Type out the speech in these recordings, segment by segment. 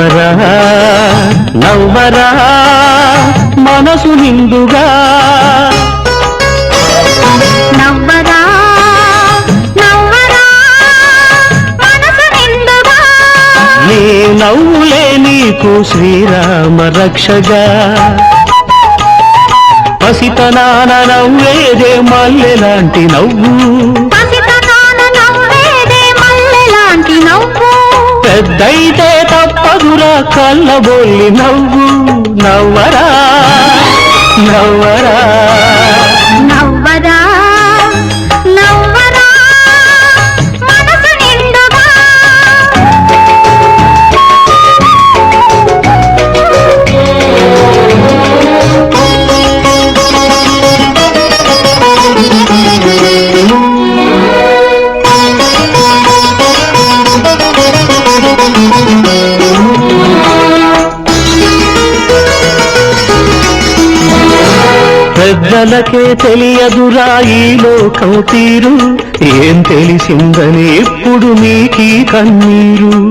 నవ్వరా నవ్వరా మనసు నిండుగా. నవ్వరా నవ్వరా మనసు నిండుగా. నీ నవ్వులే నీకు శ్రీరామ రక్షగా. పసితనాన నవ్వేదే మల్లెలాంటి నవ్వు. పసితనాన నవ్వేదే మల్లెలాంటి నవ్వు. పెద్దయితే నవ్వరా కళ్ళబొల్లి నవ్వు నవ్వరా నవ్వరా. పెద్దలకే తెలియదురా ఈ లోకం తీరు. ఏం తెలిసిందని ఎప్పుడు మీకీ కన్నీరు.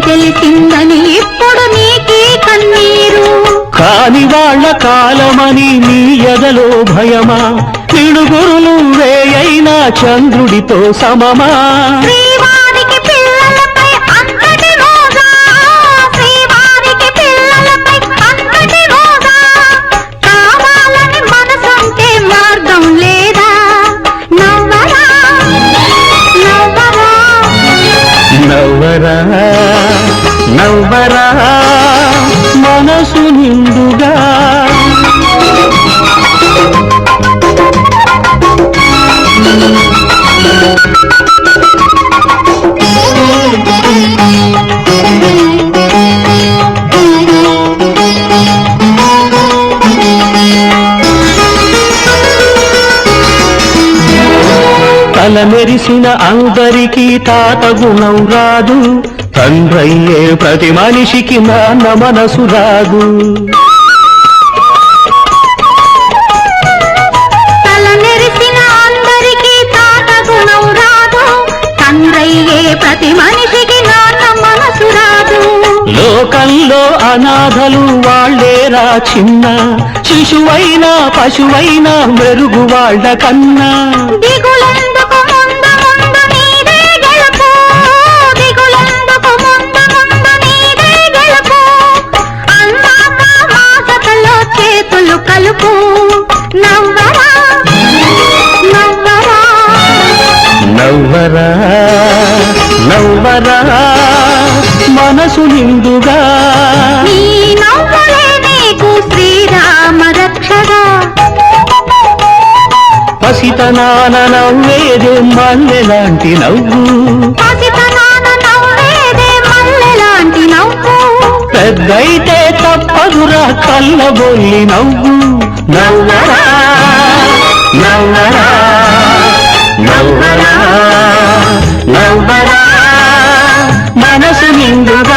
తెలిసిందని ఇప్పుడు నీకీ కన్నీరు. కాని వాళ్ళ కాలమని నీ ఎదలో భయమా? పిడుగురులు వేయైనా చంద్రుడితో సమమా? నవ్వరా నవ్వరా మనసు నిండుగా తల మెరిసిన అందరికీ తాత గుణం రాదు తండ్రయ్యే ప్రతి మనిషికి నాన్న మనసు రాదు. తల నెరిసిన అందరికీ తాత గుణం రాదు తండ్రయ్యే ప్రతి మనిషికి నాన్న మనసు రాదు. లోకంలో అనాథలు వాళ్ళేరా చిన్న. శిశువైనా పశువైనా మెరుగు వాళ్ళ కన్నా. కలుపు నవ్వరా నవ్వరా. నవ్వరా నవ్వరా మనసు నిండుగా. నీ నవ్వులే నీకు శ్రీరామ రక్షగా. పసితనాన నవ్వేదే మల్లెలాంటి నవ్వు. పసితనాన నవ్వేదే మల్లెలాంటి నవ్వు. పెద్దయితే తప్పదురా కళ్ళబొల్లి నవ్వు. 那是命格在